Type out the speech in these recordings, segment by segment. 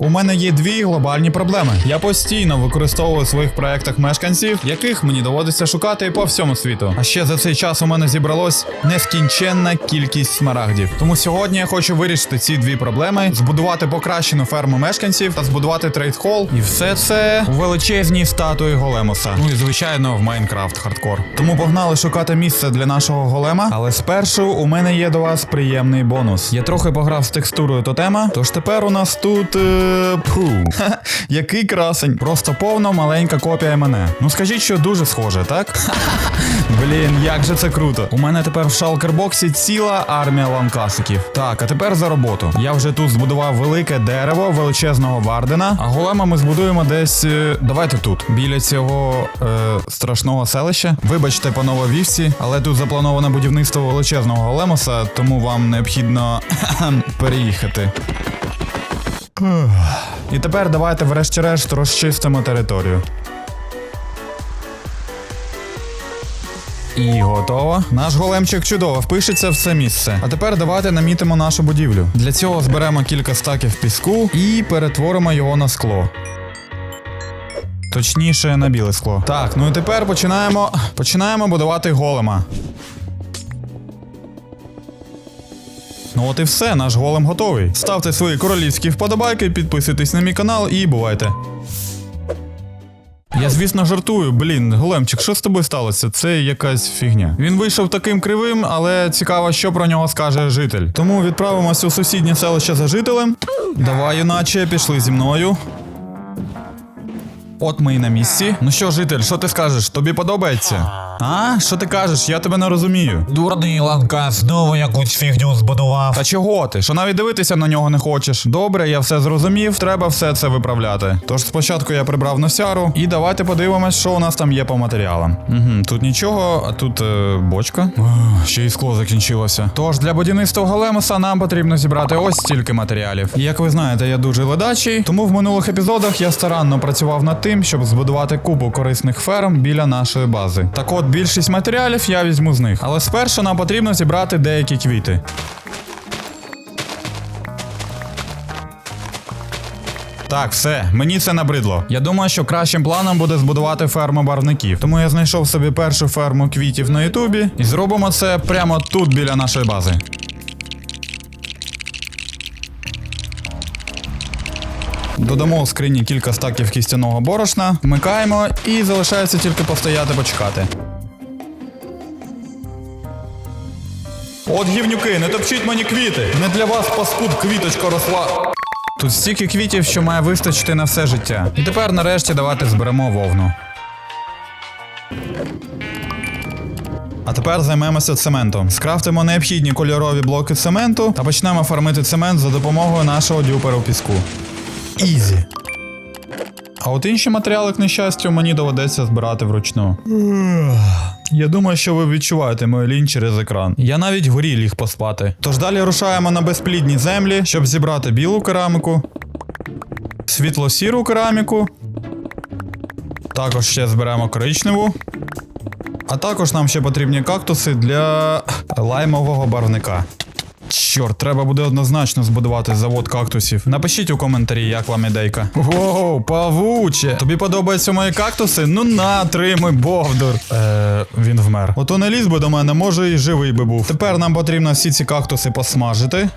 У мене є дві глобальні проблеми. Я постійно використовую в своїх проектах мешканців, яких мені доводиться шукати по всьому світу. А ще за цей час у мене зібралось нескінченна кількість смарагдів. Тому сьогодні я хочу вирішити ці дві проблеми: збудувати покращену ферму мешканців та збудувати трейд-хол. І все це у величезній статуї големоса. Ну і звичайно в Майнкрафт хардкор. Тому погнали шукати місце для нашого голема. Але спершу у мене є до вас приємний бонус. Я трохи пограв з текстурою тотема, тож тепер у нас тут. Пу. Який красень. Просто повно маленька копія мене. Ну скажіть, що дуже схоже, так? Блін, як же це круто. У мене тепер в шалкербоксі ціла армія ланкасиків. Так, а тепер за роботу. Я вже тут збудував велике дерево величезного Вардена, а голема ми збудуємо десь. е, Давайте тут, біля цього е, страшного селища. Вибачте, панове вівці, але тут заплановане будівництво величезного големоса, тому вам необхідно переїхати. І тепер давайте врешті-решт розчистимо територію. І готово. Наш големчик чудово впишеться в це місце. А тепер давайте намітимо нашу будівлю. Для цього зберемо кілька стаків піску і перетворимо його на скло. Точніше, на біле скло. Так, ну і тепер починаємо. Починаємо будувати голема. Ну от і все, наш голем готовий. Ставте свої королівські вподобайки, підписуйтесь на мій канал і бувайте. Я, звісно, жартую, блін, големчик, що з тобою сталося? Це якась фігня. Він вийшов таким кривим, але цікаво, що про нього скаже житель. Тому відправимося у сусіднє селище за жителем. Давай, іначе, пішли зі мною. От ми і на місці. Ну що, житель, що ти скажеш? Тобі подобається? А? Що ти кажеш? Я тебе не розумію. Дурний ланка знову якусь фігню збудував. Та чого ти? Що навіть дивитися на нього не хочеш? Добре, я все зрозумів, треба все це виправляти. Тож спочатку я прибрав носяру, і давайте подивимось, що у нас там є по матеріалам. Угу, тут нічого, а тут е, бочка. Ух, ще й скло закінчилося. Тож для будівництва големоса нам потрібно зібрати ось стільки матеріалів. І як ви знаєте, я дуже ледачий, тому в минулих епізодах я старанно працював над тим, щоб збудувати купу корисних ферм біля нашої бази. Так от більшість матеріалів я візьму з них. Але спершу нам потрібно зібрати деякі квіти. Так, все, мені це набридло. Я думаю, що кращим планом буде збудувати ферму барвників. Тому я знайшов собі першу ферму квітів на Ютубі і зробимо це прямо тут біля нашої бази. Додамо у скрині кілька стаків кістяного борошна, вмикаємо і залишається тільки постояти почекати. От гівнюки, не топчіть мені квіти! Не для вас паскуд квіточка росла. Тут стільки квітів, що має вистачити на все життя. І тепер нарешті давайте зберемо вовну. А тепер займемося цементом. Скрафтимо необхідні кольорові блоки цементу та почнемо фармити цемент за допомогою нашого дюпера піску. Ізі. А от інші матеріали, к нещастю, мені доведеться збирати вручну. Я думаю, що ви відчуваєте мою лінь через екран. Я навіть горі ліг поспати. Тож далі рушаємо на безплідні землі, щоб зібрати білу кераміку, світло-сіру кераміку. Також ще зберемо коричневу. А також нам ще потрібні кактуси для лаймового барвника. Чорт, треба буде однозначно збудувати завод кактусів. Напишіть у коментарі, як вам ідейка. Воу, павуче! Тобі подобаються мої кактуси? Ну на, тримай, бовдур. Е, він вмер. Ото не ліз би до мене, може і живий би був. Тепер нам потрібно всі ці кактуси посмажити.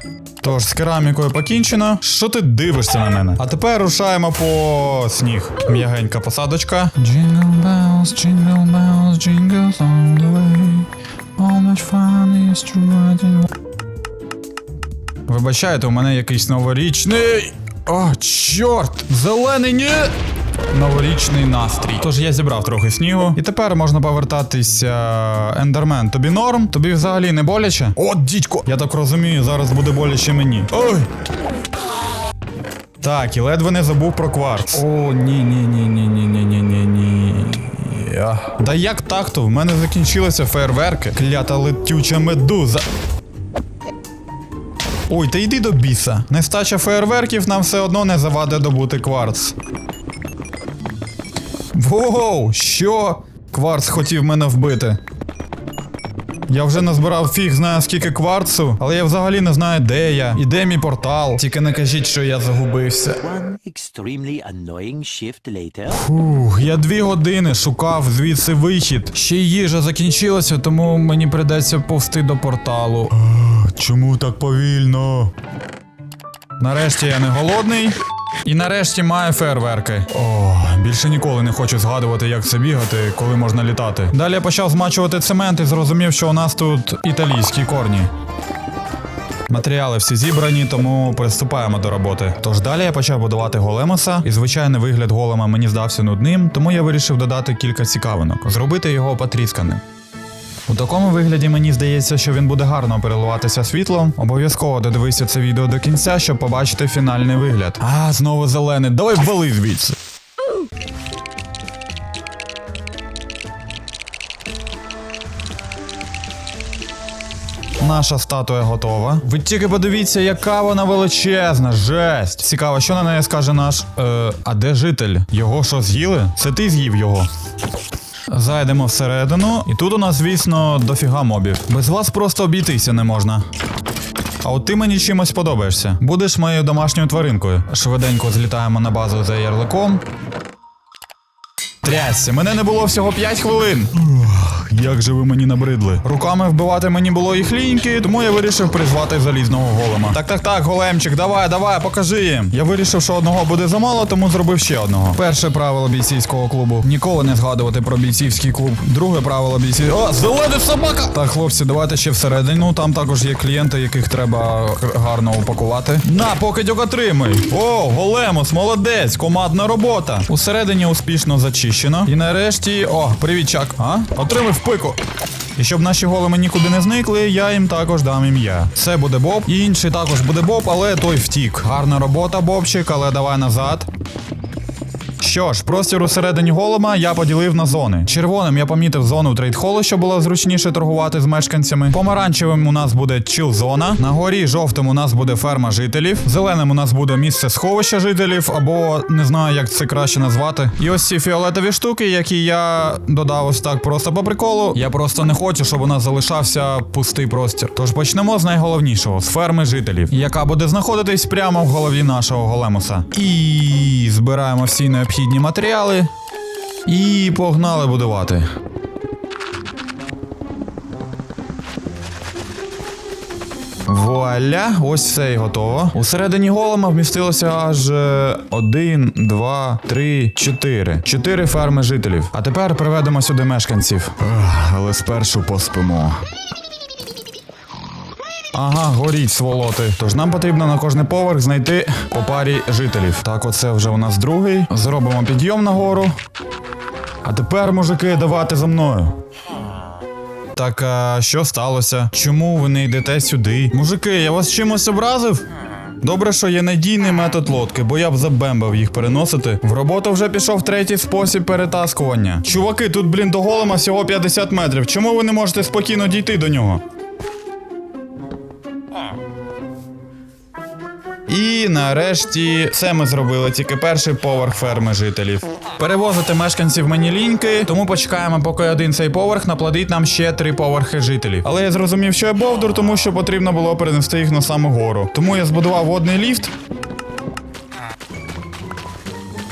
Тож з керамікою покінчено. Що ти дивишся на мене? А тепер рушаємо по сніг. М'ягенька посадочка. Jingle bells, jingle bells, jingles all the way. How much fun is to ride Вибачайте, у мене якийсь новорічний. О, чорт! Зелений ні! Новорічний настрій. Тож я зібрав трохи снігу. І тепер можна повертатися. Ендермен, тобі норм? Тобі взагалі не боляче? О, дідько! Я так розумію, зараз буде боляче мені. Ой! Так, і ледве не забув про кварц. О, ні, ні, ні, ні, ні, ні, ні, ні, ні. Да як так-то? В мене закінчилися фейерверки. Клята летюча медуза. Ой, та йди до біса. Нестача фейерверків нам все одно не завадить добути кварц. Воу, що? Кварц хотів мене вбити. Я вже назбирав фіг знає скільки кварцу, але я взагалі не знаю, де я і де мій портал. Тільки не кажіть, що я загубився. Фух, я дві години шукав звідси вихід. Ще й їжа закінчилася, тому мені придеться повсти до порталу. Чому так повільно? Нарешті я не голодний. І нарешті маю фейерверки. О, більше ніколи не хочу згадувати, як це бігати, коли можна літати. Далі я почав змачувати цемент і зрозумів, що у нас тут італійські корні. Матеріали всі зібрані, тому приступаємо до роботи. Тож далі я почав будувати големоса, і звичайний вигляд голема мені здався нудним, тому я вирішив додати кілька цікавинок, зробити його потрісканим. У такому вигляді мені здається, що він буде гарно переливатися світлом. Обов'язково додивися це відео до кінця, щоб побачити фінальний вигляд. А, знову зелений. Давай вали звідси. Наша статуя готова. Ви тільки подивіться, яка вона величезна, жесть. Цікаво, що на неї скаже наш. Е, а де житель? Його що з'їли? Це ти з'їв його. Зайдемо всередину, і тут у нас, звісно, дофіга мобів. Без вас просто обійтися не можна. А от ти мені чимось подобаєшся. Будеш моєю домашньою тваринкою. Швиденько злітаємо на базу за ярликом. Трясся, мене не було всього 5 хвилин. Як же ви мені набридли. Руками вбивати мені було їх ліньки, тому я вирішив призвати залізного голема. Так, так, так, големчик, давай, давай, покажи їм. Я вирішив, що одного буде замало, тому зробив ще одного. Перше правило бійцівського клубу: ніколи не згадувати про бійцівський клуб. Друге правило бійцівського... О, зелена собака! Так, хлопці, давайте ще всередину. Там також є клієнти, яких треба гарно упакувати. На, покидьок отримай. О, големус, молодець, командна робота. Усередині успішно зачищено. І нарешті. О, привіт, Чак. А? Отримай в пику. І щоб наші голими нікуди не зникли, я їм також дам ім'я. Це буде Боб, і інший також буде Боб, але той втік. Гарна робота, Бобчик, але давай назад. Що ж, простір усередині голема я поділив на зони. Червоним я помітив зону трейдхолу, щоб було зручніше торгувати з мешканцями. Помаранчевим у нас буде чил-зона. На горі жовтим у нас буде ферма жителів. Зеленим у нас буде місце сховища жителів, або не знаю, як це краще назвати. І ось ці фіолетові штуки, які я додав ось так просто по приколу. Я просто не хочу, щоб у нас залишався пустий простір. Тож почнемо з найголовнішого з ферми жителів, яка буде знаходитись прямо в голові нашого големуса. І збираємо всі необхідні матеріали. І погнали будувати. Вуаля, ось все і готово. Усередині голема вмістилося аж е, один, два, три, чотири. Чотири ферми жителів. А тепер приведемо сюди мешканців. Ах, але спершу поспимо. Ага, горіть, сволоти. Тож нам потрібно на кожний поверх знайти по парі жителів. Так, оце вже у нас другий. Зробимо підйом нагору. А тепер, мужики, давайте за мною. Так, а що сталося? Чому ви не йдете сюди? Мужики, я вас чимось образив? Добре, що є надійний метод лодки, бо я б забембав їх переносити. В роботу вже пішов третій спосіб перетаскування. Чуваки, тут, блін, до голема всього 50 метрів. Чому ви не можете спокійно дійти до нього? І нарешті це ми зробили тільки перший поверх ферми жителів. Перевозити мешканців мені ліньки, тому почекаємо, поки один цей поверх наплодить нам ще три поверхи жителів. Але я зрозумів, що я бовдур, тому що потрібно було перенести їх на саму гору. Тому я збудував водний ліфт.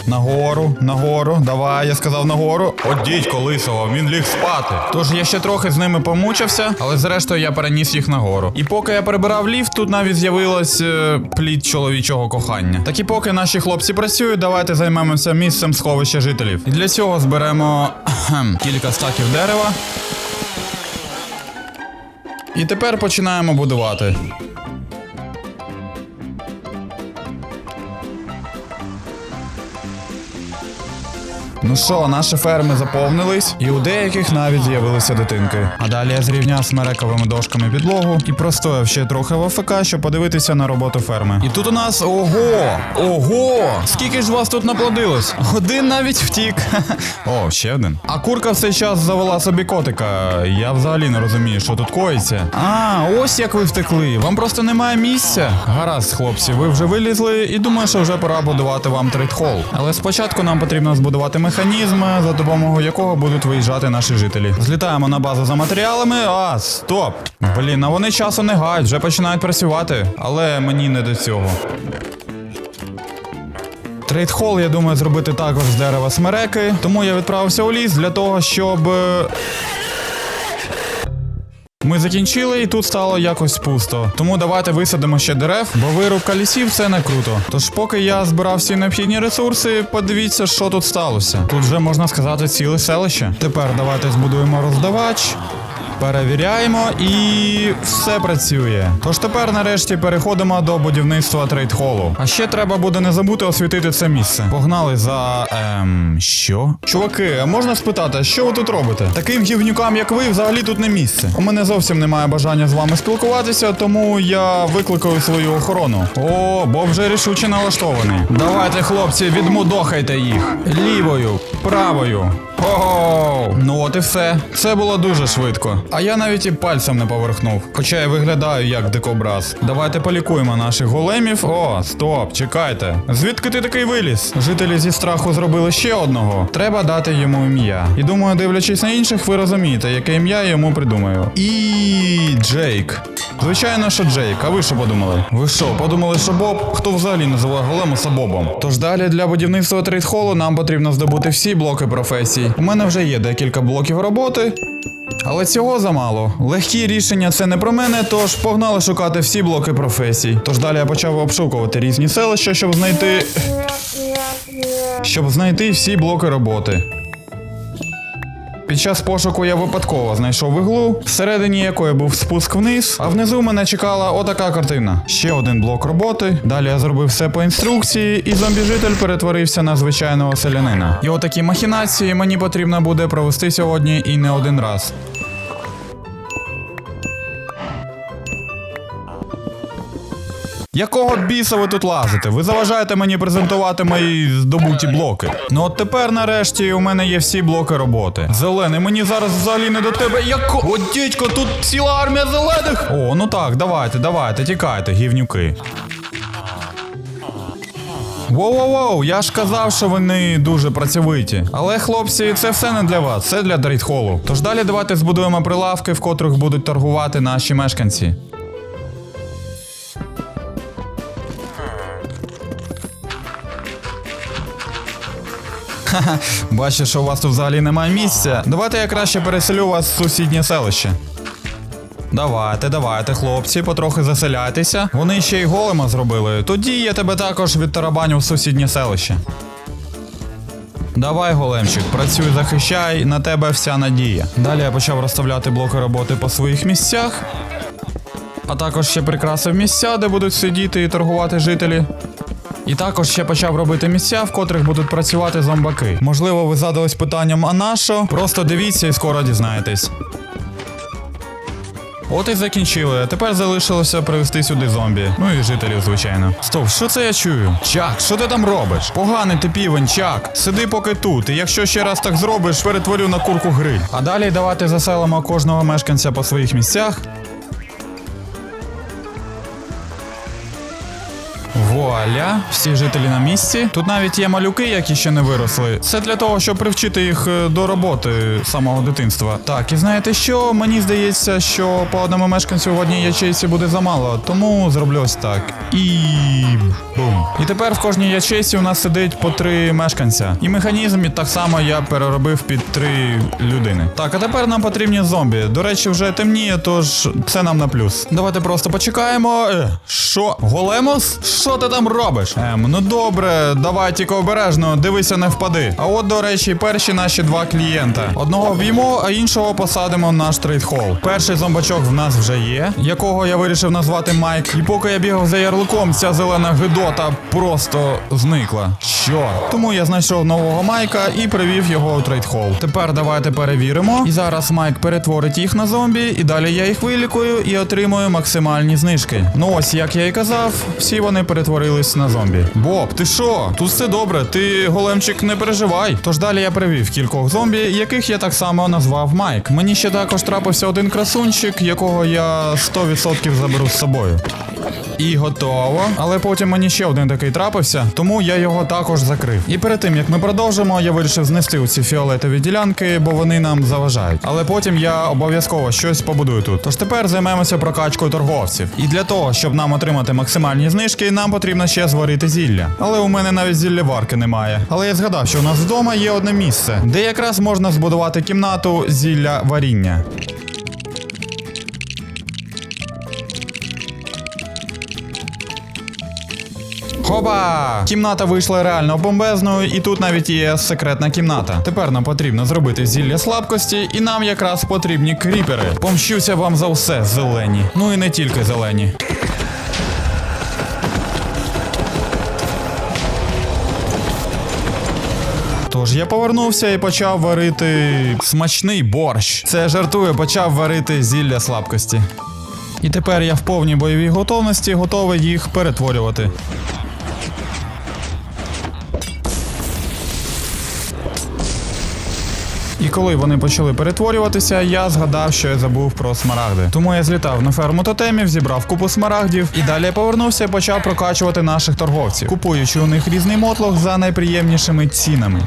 Нагору, нагору, давай, я сказав нагору. От дідько лисого, він ліг спати. Тож я ще трохи з ними помучився, але зрештою я переніс їх нагору. І поки я перебирав ліфт, тут навіть з'явилось е, плід чоловічого кохання. Так і поки наші хлопці працюють, давайте займемося місцем сховища жителів. І для цього зберемо кхем, кілька стаків дерева. І тепер починаємо будувати. Ну що, наші ферми заповнились, і у деяких навіть з'явилися дитинки. А далі я зрівняв смерековими дошками підлогу і простояв ще трохи в АФК, щоб подивитися на роботу ферми. І тут у нас ого! Ого! Скільки ж вас тут наплодилось? Один навіть втік. О, ще один. А курка в час завела собі котика. Я взагалі не розумію, що тут коїться. А, ось як ви втекли. Вам просто немає місця. Гаразд, хлопці, ви вже вилізли і думаю, що вже пора будувати вам трейдхол. Але спочатку нам потрібно збудувати механізм, за допомогою якого будуть виїжджати наші жителі. Злітаємо на базу за матеріалами. А, стоп! Блін, а вони часу не гають, вже починають працювати, але мені не до цього. Трейдхол, я думаю, зробити також з дерева смереки, тому я відправився у ліс для того, щоб. Ми закінчили і тут стало якось пусто. Тому давайте висадимо ще дерев, бо вирубка лісів це не круто. Тож, поки я збирав всі необхідні ресурси, подивіться, що тут сталося. Тут вже можна сказати ціле селище. Тепер давайте збудуємо роздавач. Перевіряємо і все працює. Тож тепер нарешті переходимо до будівництва трейдхолу. А ще треба буде не забути освітити це місце. Погнали за. ем. що? Чуваки, можна спитати, що ви тут робите? Таким гівнюкам, як ви, взагалі тут не місце. У мене зовсім немає бажання з вами спілкуватися, тому я викликаю свою охорону. О, бо вже рішуче налаштований. Давайте, хлопці, відмудохайте їх. Лівою, правою. Ого! Ну от і все. Це було дуже швидко. А я навіть і пальцем не поверхнув. Хоча я виглядаю як дикобраз. Давайте полікуємо наших големів. О, стоп, чекайте. Звідки ти такий виліз? Жителі зі страху зробили ще одного. Треба дати йому ім'я. І думаю, дивлячись на інших, ви розумієте, яке ім'я я йому придумаю. І Джейк. Звичайно, що Джейк, а ви що подумали? Ви що, подумали, що Боб? Хто взагалі називає големуса Бобом? Тож далі для будівництва трейдхолу нам потрібно здобути всі блоки професій. У мене вже є декілька блоків роботи. Але цього замало. Легкі рішення це не про мене, тож погнали шукати всі блоки професій. Тож далі я почав обшукувати різні селища, щоб знайти. щоб знайти всі блоки роботи. Під час пошуку я випадково знайшов іглу, всередині якої був спуск вниз, а внизу мене чекала отака картина. Ще один блок роботи. Далі я зробив все по інструкції, і зомбі-житель перетворився на звичайного селянина. І отакі махінації мені потрібно буде провести сьогодні і не один раз. Якого біса ви тут лазите? Ви заважаєте мені презентувати мої здобуті блоки. Ну от тепер, нарешті, у мене є всі блоки роботи. Зелений, мені зараз взагалі не до тебе. Яко. О, дідько, тут ціла армія зелених. О, ну так, давайте, давайте, тікайте, гівнюки. Воу-воу-воу, я ж казав, що вони дуже працьовиті. Але, хлопці, це все не для вас, це для дрейдхолу. Тож далі давайте збудуємо прилавки, в котрих будуть торгувати наші мешканці. Бачу, що у вас тут взагалі немає місця. Давайте я краще переселю вас в сусіднє селище. Давайте, давайте, хлопці, потрохи заселяйтеся. Вони ще й голема зробили. Тоді я тебе також відтарабаню в сусіднє селище. Давай, големчик, працюй, захищай, на тебе вся надія. Далі я почав розставляти блоки роботи по своїх місцях, а також ще прикрасив місця, де будуть сидіти і торгувати жителі. І також ще почав робити місця, в котрих будуть працювати зомбаки. Можливо, ви задались питанням, а на що? Просто дивіться і скоро дізнаєтесь. От і закінчили. Тепер залишилося привезти сюди зомбі. Ну і жителів, звичайно. Стоп, що це я чую? Чак, що ти там робиш? Поганий ти півень, Чак. Сиди поки тут. І якщо ще раз так зробиш, перетворю на курку гриль. А далі давайте заселимо кожного мешканця по своїх місцях. Вуаля, всі жителі на місці. Тут навіть є малюки, які ще не виросли. Це для того, щоб привчити їх е, до роботи з самого дитинства. Так, і знаєте що? Мені здається, що по одному мешканцю в одній ячейці буде замало, тому зроблю ось так. І бум. І тепер в кожній ячейці у нас сидить по три мешканця. І механізм так само я переробив під три людини. Так, а тепер нам потрібні зомбі. До речі, вже темніє, тож це нам на плюс. Давайте просто почекаємо. Е, що? Големос? Що ти там робиш? Ем, ну добре, давай тільки обережно, дивися, не впади. А от, до речі, перші наші два клієнта. Одного вб'ємо, а іншого посадимо в наш трейдхол. Перший зомбачок в нас вже є, якого я вирішив назвати Майк. І поки я бігав за ярликом, ця зелена гидота просто зникла. Чорт. Тому я знайшов нового Майка і привів його у трейдхол. Тепер давайте перевіримо. І зараз Майк перетворить їх на зомбі, і далі я їх вилікую і отримую максимальні знижки. Ну ось, як я і казав, всі вони перетворились на зомбі. Боб, ти що? Тут все добре, ти големчик не переживай. Тож далі я привів кількох зомбі, яких я так само назвав Майк. Мені ще також трапився один красунчик, якого я 100% заберу з собою. І готово. Але потім мені ще один такий трапився, тому я його також закрив. І перед тим як ми продовжимо, я вирішив знести ці фіолетові ділянки, бо вони нам заважають. Але потім я обов'язково щось побудую тут. Тож тепер займемося прокачкою торговців. І для того, щоб нам отримати максимальні знижки, нам потрібно ще зварити зілля. Але у мене навіть зілляварки немає. Але я згадав, що у нас вдома є одне місце, де якраз можна збудувати кімнату зілля варіння. Хоба! Кімната вийшла реально бомбезною, і тут навіть є секретна кімната. Тепер нам потрібно зробити зілля слабкості, і нам якраз потрібні кріпери. Помщуся вам за все, зелені. Ну і не тільки зелені. Тож я повернувся і почав варити смачний борщ. Це жартую, почав варити зілля слабкості. І тепер я в повній бойовій готовності готовий їх перетворювати. І коли вони почали перетворюватися, я згадав, що я забув про смарагди. Тому я злітав на ферму тотемів, зібрав купу смарагдів і далі повернувся і почав прокачувати наших торговців, купуючи у них різний мотлох за найприємнішими цінами.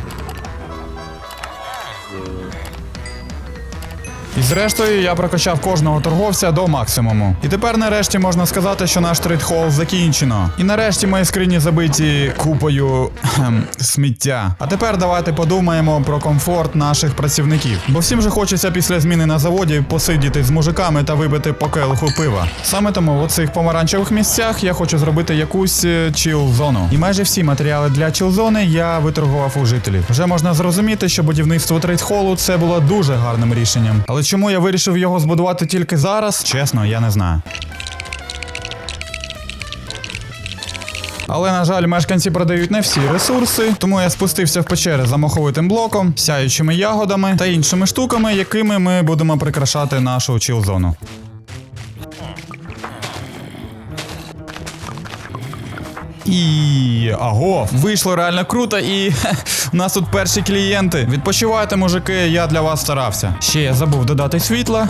І зрештою я прокачав кожного торговця до максимуму. І тепер нарешті можна сказати, що наш трейдхол закінчено. І нарешті мої скрині забиті купою сміття. А тепер давайте подумаємо про комфорт наших працівників. Бо всім же хочеться після зміни на заводі посидіти з мужиками та вибити по келиху пива. Саме тому в цих помаранчевих місцях я хочу зробити якусь чил зону. І майже всі матеріали для чил зони я виторгував у жителів. Вже можна зрозуміти, що будівництво трейдхолу це було дуже гарним рішенням. Але чому я вирішив його збудувати тільки зараз? Чесно, я не знаю. Але, на жаль, мешканці продають не всі ресурси, тому я спустився в печери за моховитим блоком, сяючими ягодами та іншими штуками, якими ми будемо прикрашати нашу чіл-зону. І аго, вийшло реально круто, і у нас тут перші клієнти. Відпочивайте, мужики, я для вас старався. Ще я забув додати світла.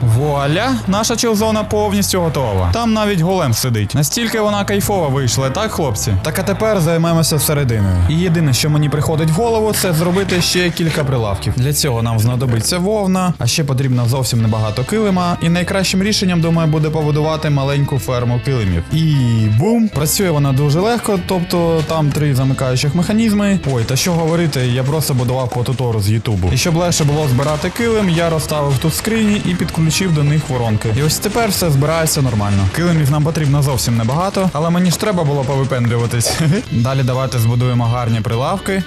Вуаля, наша чилзона повністю готова. Там навіть голем сидить. Настільки вона кайфова вийшла, так, хлопці? Так а тепер займемося серединою. І єдине, що мені приходить в голову, це зробити ще кілька прилавків. Для цього нам знадобиться вовна, а ще потрібно зовсім небагато килима. І найкращим рішенням, думаю, буде побудувати маленьку ферму килимів. І бум! Працює вона дуже легко, тобто там три замикаючих механізми. Ой, та що говорити, я просто будував по тутору з Ютубу. І щоб легше було збирати килим, я розставив тут скрині і підключив до них воронки. І ось тепер все збирається нормально. Килимів нам потрібно зовсім небагато, але мені ж треба було повипендрюватись. Далі давайте збудуємо гарні прилавки.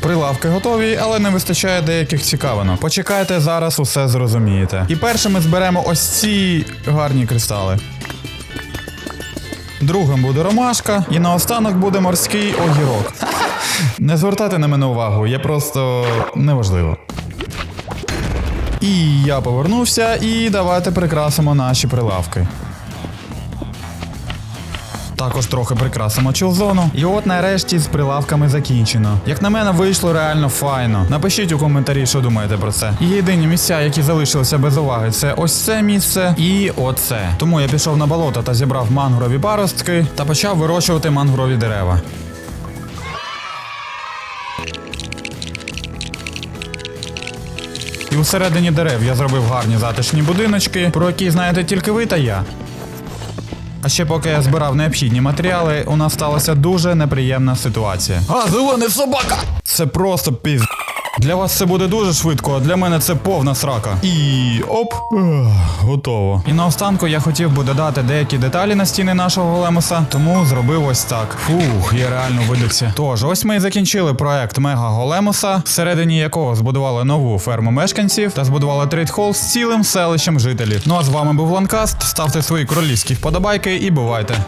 Прилавки готові, але не вистачає деяких цікавинок. Почекайте, зараз усе зрозумієте. І першим ми зберемо ось ці гарні кристали. Другим буде ромашка, і наостанок буде морський огірок. Не звертайте на мене увагу, я просто неважливо. І я повернувся, і давайте прикрасимо наші прилавки. Також трохи прикрасимо чилзону. І от нарешті з прилавками закінчено. Як на мене, вийшло реально файно. Напишіть у коментарі, що думаєте про це. І єдині місця, які залишилися без уваги, це ось це місце і оце. Тому я пішов на болото та зібрав мангрові паростки та почав вирощувати мангрові дерева. І усередині дерев я зробив гарні затишні будиночки, про які знаєте тільки ви та я. А ще поки я збирав необхідні матеріали, у нас сталася дуже неприємна ситуація. А, зелений собака! Це просто піз. Для вас це буде дуже швидко, а для мене це повна срака. І оп, Ех, готово. І наостанку я хотів би додати деякі деталі на стіни нашого големуса, тому зробив ось так. Фух, я реально видихся. Тож, ось ми і закінчили проект Мега Големуса, всередині якого збудували нову ферму мешканців та збудували трейдхол з цілим селищем жителів. Ну а з вами був Ланкаст. Ставте свої королівські вподобайки і бувайте.